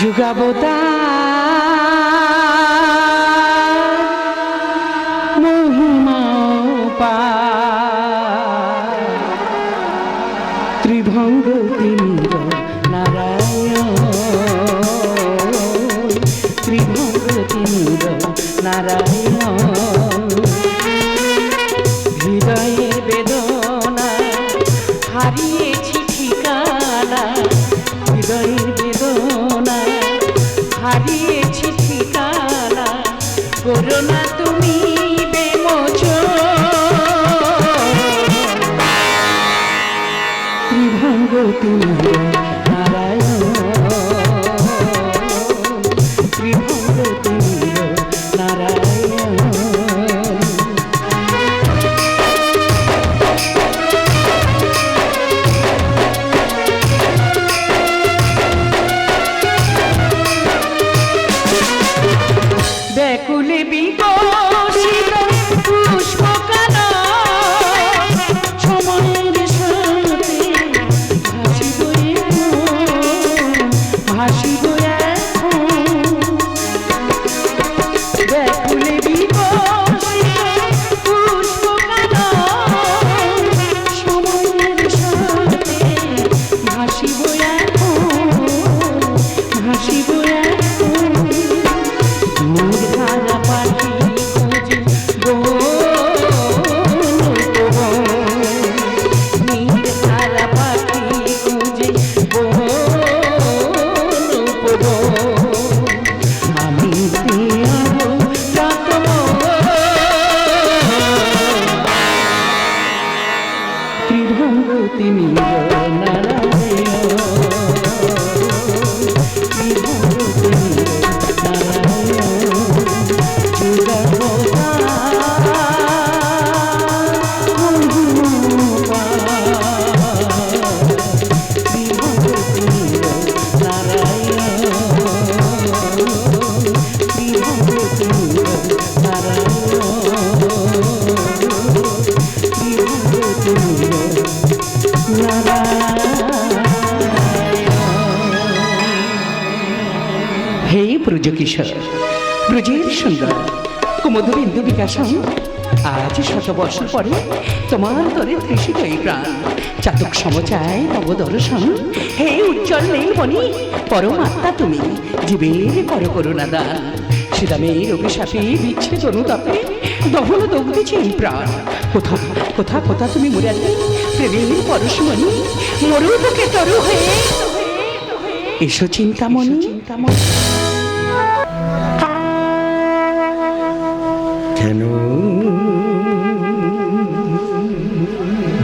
যুগাবো মহিমা। ত্রিভঙ্গ তিমির নারায়ণ। ত্রিভঙ্গ তিমির নারায়ণ। হৃদয়ের বেদনা হারিয়েছি ঠিকানা। হৃদয়ের বেদনা হারিয়েছি এখন, ভাসিব হে ব্রজ কিশোর ব্রজের সুন্দর কুমধুবিন্দু বিকাশম। আজ শত বর্ষ পরে তোমার তরে তৃষিত এই প্রাণ। চাতক সমচায় নবদর্শন। হে উজ্জ্বল নীলমণি পরমাত্মা তুমি, জীবের কর করুণা দান শ্রীরামের অভিশাপে বিচ্ছেদ অনুতাপে দহন দগ্ধেছে এই প্রাণ। কোথা কোথা কোথা তুমি মুরালি প্রেমের পরশমণি? মরু বুকে তরু হয়ে এসো চিন্তামণি চিন্তামণি। কেন?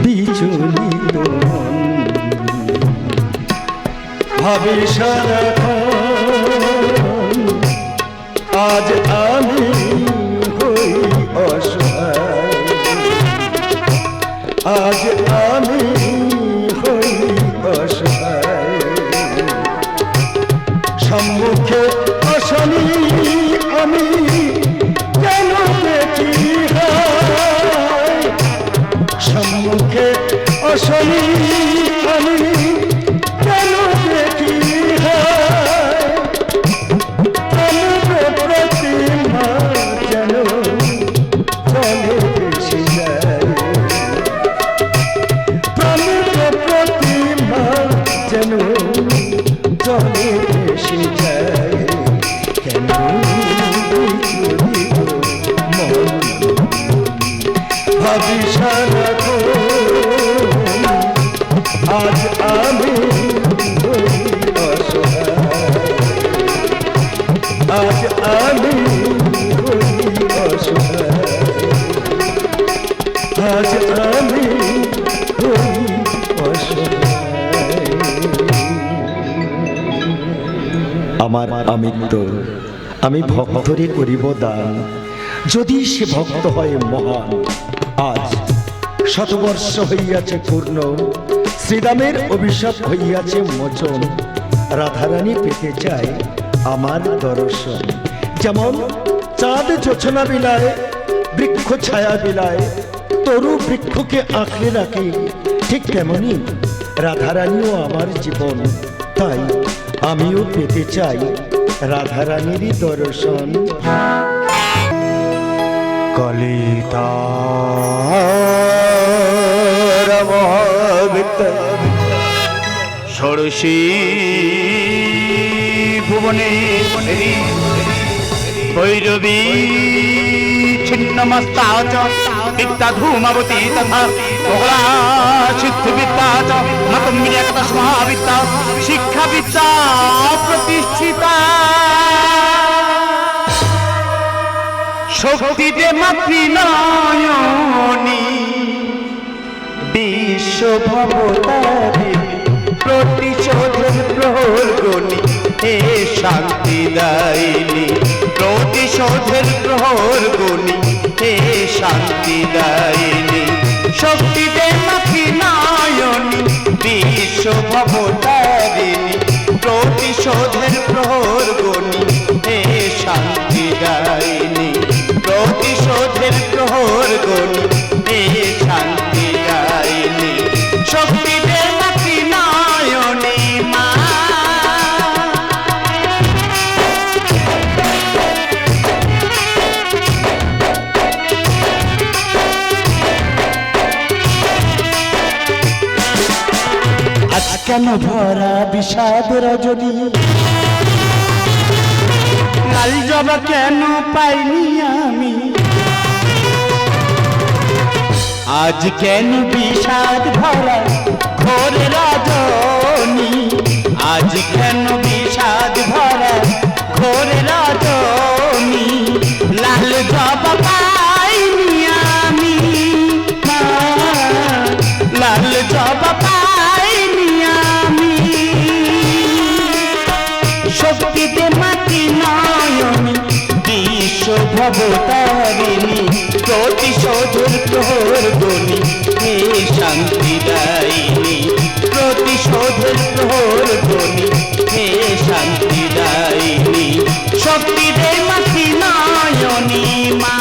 বিচলিত ভাবে সারাক্ষণ আজ আমি হই অসহায়। আজ অশনি আমার আমিত্ব, আমি ভক্তরে করিব দান। যদি সে ভক্ত হয় মহান, আজ শতবর্ষ হইয়াছে পূর্ণ শ্রীরামের অভিশাপ হইয়াছে মোচন। রাধারানী পেতে চায় আমার দর্শন। যেমন চাঁদ যোছনা বিলায়, বৃক্ষ ছায়া বিলায় তরু বৃক্ষকে আঁকড়ে রাখে। ঠিক তেমনি রাধারানীও আমার জীবন। তাই আমিও পেতে চাই রাধারানীরই দর্শন। কলিতা ষোড়শী ভুবনে ভৈরবী, ছিন্নমস্তা বিদ্যা ধূমাবতী তথা বহলা সিদ্ধি বিদ্যা চ বিদ্যা শিক্ষা বিদ্যা প্রতিষ্ঠিতা। শক্তি দে মাতৃ নয়নী। বিশ্বভবতারে প্রতিশোধের প্রহর গণি হে শান্তি দায়নি প্রতিশোধের প্রহর গণি হে শান্তি দায়নি শক্তি দে মাতৃ নয়নী বিশ্বভবতারিণী প্রতিশোধের প্রহর গণি হে শান্তি দায়নি প্রতিশোধের প্রহর গণি হে কেন ভরা বিষাদ রজনী? লাল জবা কেন পাইনি আমি? আজ কেন বিষাদ ভরা ঘোর রজনী? আজ কেন বিষাদ ভরা ঘোর রজনী? লাল জবা বিশ্ব ভবতারিণী প্রতিশোধের প্রহর হে শান্তি দায়িনী প্রতিশোধের প্রহর গণি হে শান্তি দায়িনী শক্তিতে মাটি নয়নি মা।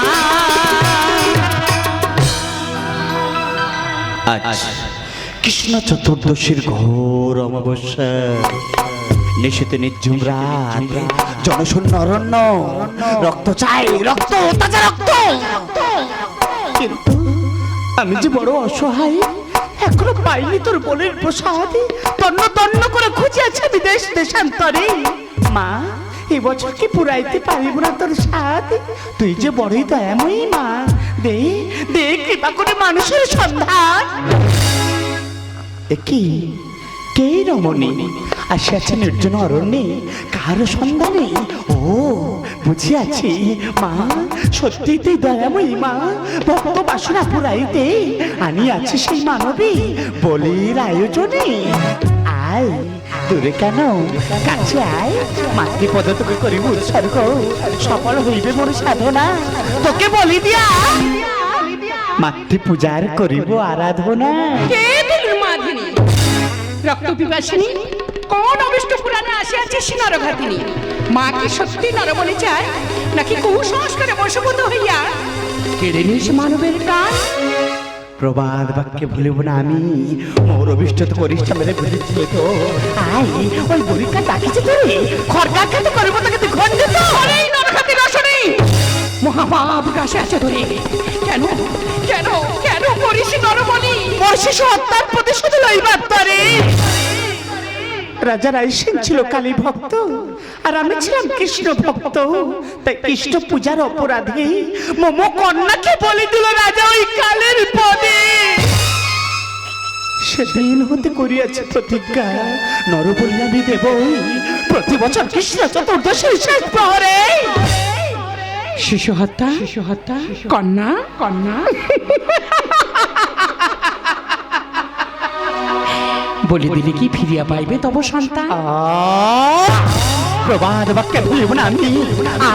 কৃষ্ণ চতুর্দশীর ঘোর অমাবস্যা। নিশীতে নির্ঝুম রাত জনশূন্য অরণ্য। রক্ত চাই রক্ত তাজা রক্ত। কিন্তু আমি যে বড় অসহায় এখনও পাইনি তোর বোনের প্রসাদ তন্ন তন্ন করে খুঁজে আছে বিদেশ দেশান্তরে। মা এবছর কি পুরাইতে পারিব না তোর সাথ তুই যে বড়ই তো দয়াময়ী মা দে দে কৃপা করে মানুষের সন্ধান। কি? কে রমণী? আসিয়াছে নির্জন অরণ্যে, কার সন্ধানে? ও, বুঝিয়াছি, মা, সত্যিতে দয়াময়ী মা, ভক্ত বাসনা পুরাইতে আনিয়াছে সেই মানবী বলির আয়োজনে। আয়, দূরে কেন? কাছে আয়। মাতৃপদ তোকে করিব উৎসর্গ। সফল হইবে মোর সাধনা। তোকে বলি দিয়া। মাতৃ পূজার করিব আরাধনা। কে দিলুর মাধিনী রক্ত পিপাসিনী কোন অবিষ্ট পুরাণে আসিয়াছে সে নরঘাতিনী? মা কি সত্যি নরবলি চায় নাকি কুসংস্কারে বশভূত হইয়া কেড়ে নিস মানবের প্রাণ প্রবাদ বাক্যে ভুলিব না আমি মোর অভিষ্ট তো করিস মেরে ভুলেছিল তো। আই ওই বুড়িকা ডাকিছে তোরে খড়কা খেতে করব তাকে তুই খণ্ডিত এই নরঘাতি রসনে মহাপাপ কাশে আছে ধরে। কেন কেন কেন করিস নরবলি মোর শিশু হত্যার প্রতিশোধ লইবার তরে রাজা রাইসেন ছিল কালী ভক্ত আর আমি ছিলাম কৃষ্ণ ভক্ত। তাই কৃষ্ণ পূজার অপরাধে মম কন্যাকে বলে দিল রাজা ওই কালের পদে। সেদিন হতে করিয়াছে প্রতিজ্ঞা নরবলি আমি দেব। প্রতি বছর কৃষ্ণ চতুর্দশীর শেষ প্রহরে। শিশু হত্যা? শিশু হত্যা? কন্যা? কন্যা? বলে দিলে কি ফিরিয়া পাইবে তব সন্তান! প্রবাদ বাক্যে ভুলিব না আমি।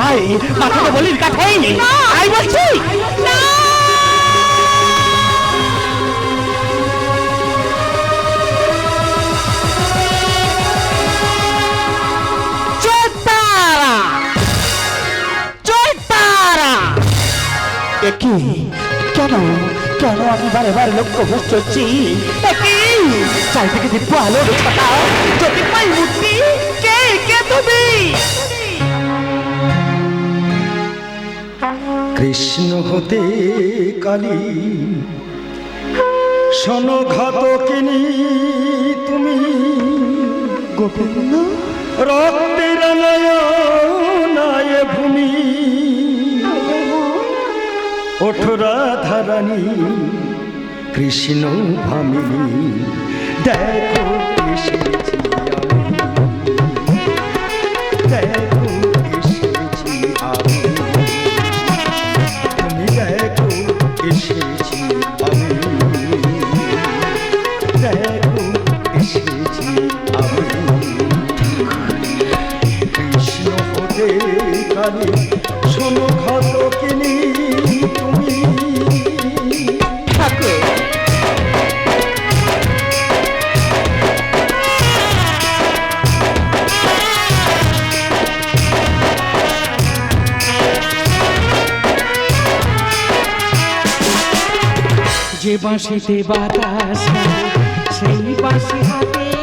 আয় মাথাটা বলির কাঠাই আই বলছি। কেন কেন আমি বারে বারে লক্ষ্য ভ্রষ্ট হচ্ছি? একি চারিদিকে দিব্য আলোর ছটা, যদি পাই মূর্তি কে তুমি? কৃষ্ণ হতে কালী তুমি। রক্তের নয়নায় ভূমি। ওঠরা ধারানী কৃষ্ণ ভামিনী। দেখো এসেছি দেখো এসেছি আমি তুমি দেখো এসেছি আমি দেখো এসেছি আমি কৃষ্ণ হতে কালী বাঁশিতে বাতাস সেই বাঁশি হাতে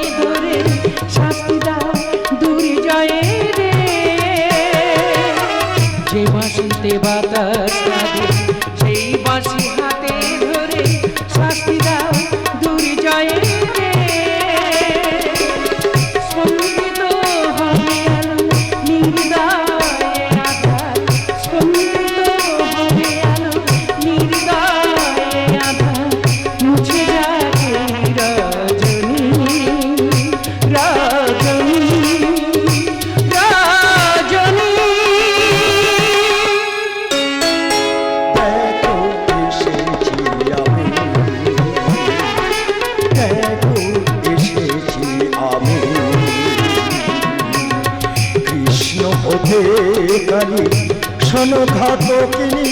ঘাতকিনী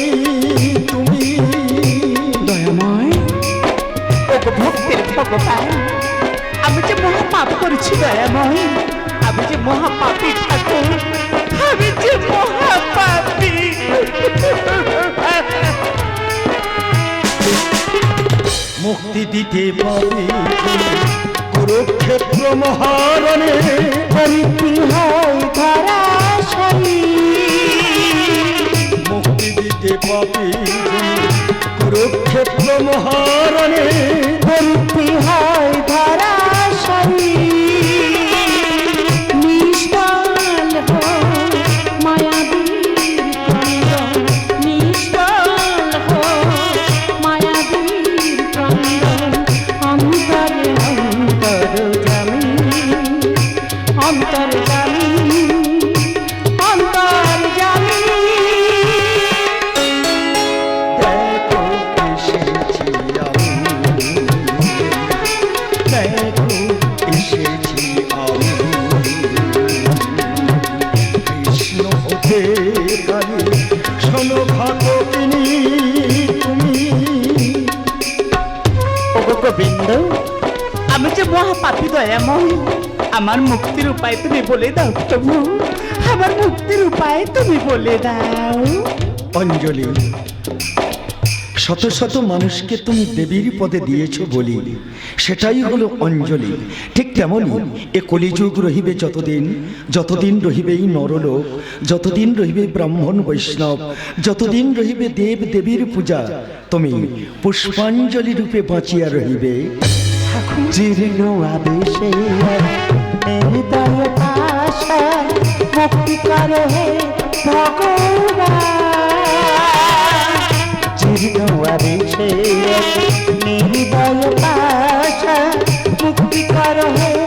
তুমি। দয়াময়। ওগো ভক্তির ভগবান আমি যে মহাপাপ করেছি দয়াময় আমি যে মহাপাপী ঠাকুর আমি যে মহাপাপী। মুক্তি দিতে পারি কুরুক্ষেত্র মহারণে হয় ধরাশায়ী দিতে পারি কুরুক্ষেত্র মহারণে হয়। দয়াময়। আমার মুক্তির উপায় তুমি বলে দাও প্রভু আমার মুক্তির উপায় তুমি বলে দাও। অঞ্জলি, শত শত মানুষকে তুমি দেবীর পদে দিয়েছ বলি। সেটাই হলো অঞ্জলি। ঠিক তেমনই এ কলিযুগ রহিবে যতদিন যতদিন রহিবে এই নরলোক, যতদিন রহিবে ব্রাহ্মণ বৈষ্ণব, যতদিন রহিবে দেব দেবীর পূজা, তুমি পুষ্পাঞ্জলি রূপে বাঁচিয়া রহিবে। জীর্ণ আদেশে হৃদয় আশা মুক্তি করে হে ভগবান। জীর্ণ আদেশে হৃদয় আশা মুক্তি করে হে